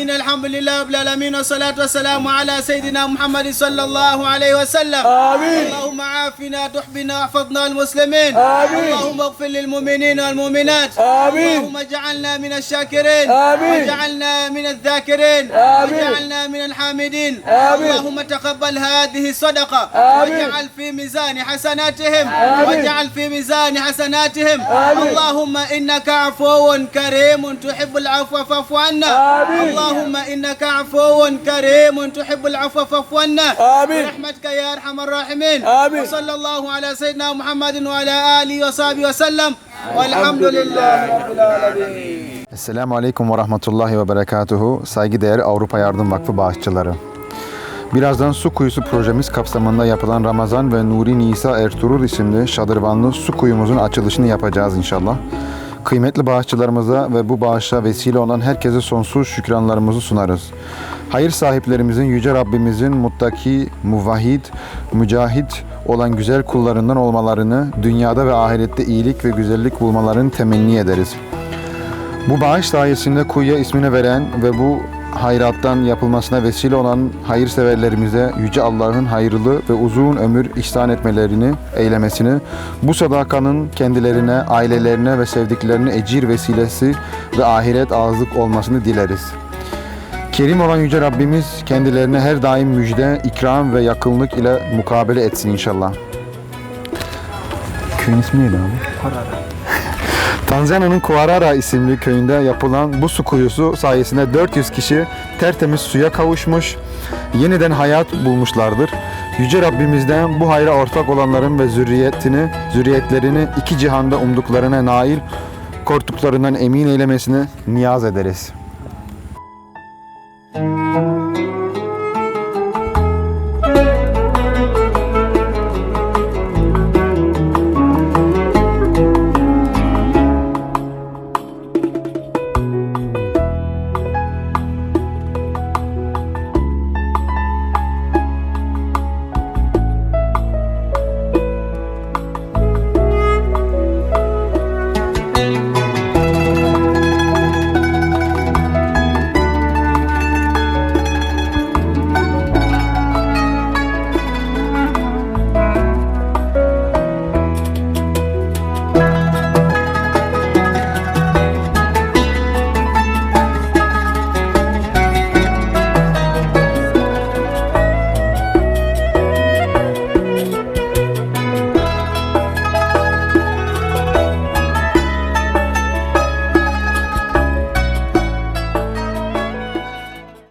آمين الحمد لله رب العالمين والصلاة والسلام على سيدنا محمد صلى الله عليه وسلم آمين. اللهم عافنا تحبنا واحفظنا المسلمين آمين. اللهم اغفر للمؤمنين والمؤمنات آمين. اللهم اجعلنا من الشاكرين آمين. واجعلنا من الذاكرين آمين. واجعلنا من الحامدين آمين. اللهم تقبل هذه الصدقة آمين. واجعل في ميزان حسناتهم آمين. واجعل في ميزان حسناتهم آمين. اللهم إنك عفو كريم تحب العفو فاعف عنا آمين. اللهم إنك عفو كريم تحب العفو فاعف عنا آمين. برحمتك يا أرحم الراحمين آمين. وصلى الله على سيدنا محمد وعلى آله وصحبه وسلم والحمد لله رب العالمين Esselamu Aleyküm ve Rahmetullahi ve Berekatuhu. Saygıdeğer Avrupa Yardım Vakfı bağışçıları. Birazdan Su Kuyusu projemiz kapsamında yapılan Ramazan ve Nuri Nisa Ertuğrul isimli şadırvanlı su kuyumuzun açılışını yapacağız inşallah. Kıymetli bağışçılarımıza ve bu bağışa vesile olan herkese sonsuz şükranlarımızı sunarız. Hayır sahiplerimizin Yüce Rabbimizin muttaki, muvahhid, mücahit olan güzel kullarından olmalarını, dünyada ve ahirette iyilik ve güzellik bulmalarını temenni ederiz. Bu bağış sayesinde kuyuya ismini veren ve bu hayrattan yapılmasına vesile olan hayırseverlerimize Yüce Allah'ın hayırlı ve uzun ömür ihsan etmelerini, eylemesini, bu sadakanın kendilerine, ailelerine ve sevdiklerine ecir vesilesi ve ahiret ağızlık olmasını dileriz. Kerim olan Yüce Rabbimiz kendilerine her daim müjde, ikram ve yakınlık ile mukabele etsin inşallah. Köyün ismi neydi abi? Tanzanya'nın Kuarara isimli köyünde yapılan bu su kuyusu sayesinde 400 kişi tertemiz suya kavuşmuş, yeniden hayat bulmuşlardır. Yüce Rabbimizden bu hayra ortak olanların ve zürriyetini, zürriyetlerini iki cihanda umduklarına nail, korktuklarından emin eylemesini niyaz ederiz.